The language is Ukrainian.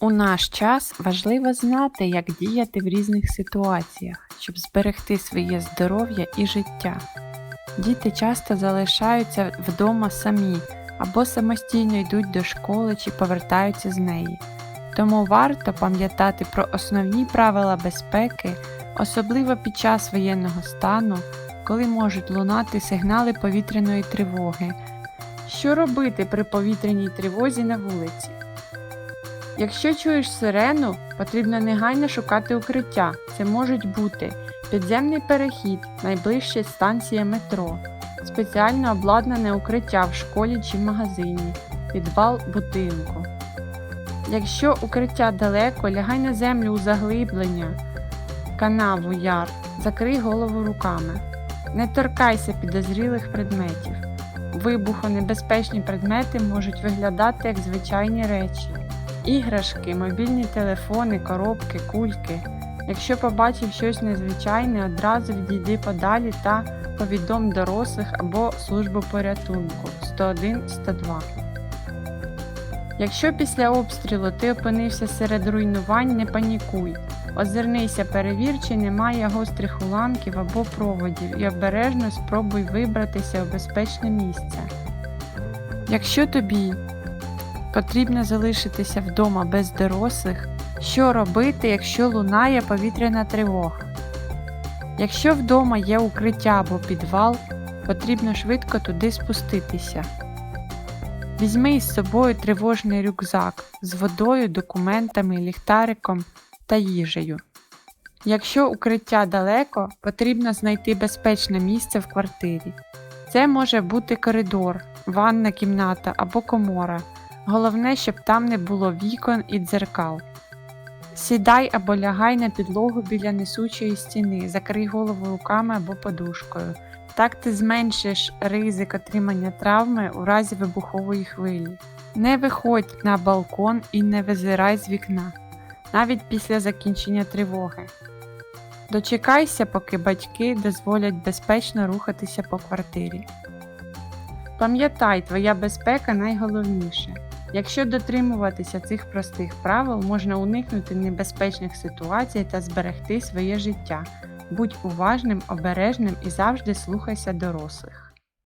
У наш час важливо знати, як діяти в різних ситуаціях, щоб зберегти своє здоров'я і життя. Діти часто залишаються вдома самі або самостійно йдуть до школи чи повертаються з неї. Тому варто пам'ятати про основні правила безпеки, особливо під час воєнного стану, коли можуть лунати сигнали повітряної тривоги. Що робити при повітряній тривозі на вулиці? Якщо чуєш сирену, потрібно негайно шукати укриття. Це можуть бути підземний перехід, найближча станція метро, спеціально обладнане укриття в школі чи магазині, підвал будинку. Якщо укриття далеко, лягай на землю у заглиблення, канаву яр, закрий голову руками. Не торкайся підозрілих предметів. Вибухонебезпечні предмети можуть виглядати як звичайні речі. Іграшки, мобільні телефони, коробки, кульки. Якщо побачив щось незвичайне, одразу відійди подалі та повідом дорослих або службу порятунку 101 102. Якщо після обстрілу ти опинився серед руйнувань, не панікуй. Озирнися, перевір, чи немає гострих уламків або проводів і обережно спробуй вибратися у безпечне місце. Якщо тобі потрібно залишитися вдома без дорослих, що робити, якщо лунає повітряна тривога? Якщо вдома є укриття або підвал, потрібно швидко туди спуститися. Візьми із собою тривожний рюкзак з водою, документами, ліхтариком та їжею. Якщо укриття далеко, потрібно знайти безпечне місце в квартирі. Це може бути коридор, ванна кімната або комора. Головне, щоб там не було вікон і дзеркал. Сідай або лягай на підлогу біля несучої стіни, закрий голову руками або подушкою. Так ти зменшиш ризик отримання травми у разі вибухової хвилі. Не виходь на балкон і не визирай з вікна, навіть після закінчення тривоги. Дочекайся, поки батьки дозволять безпечно рухатися по квартирі. Пам'ятай, твоя безпека найголовніше. Якщо дотримуватися цих простих правил, можна уникнути небезпечних ситуацій та зберегти своє життя. Будь уважним, обережним і завжди слухайся дорослих.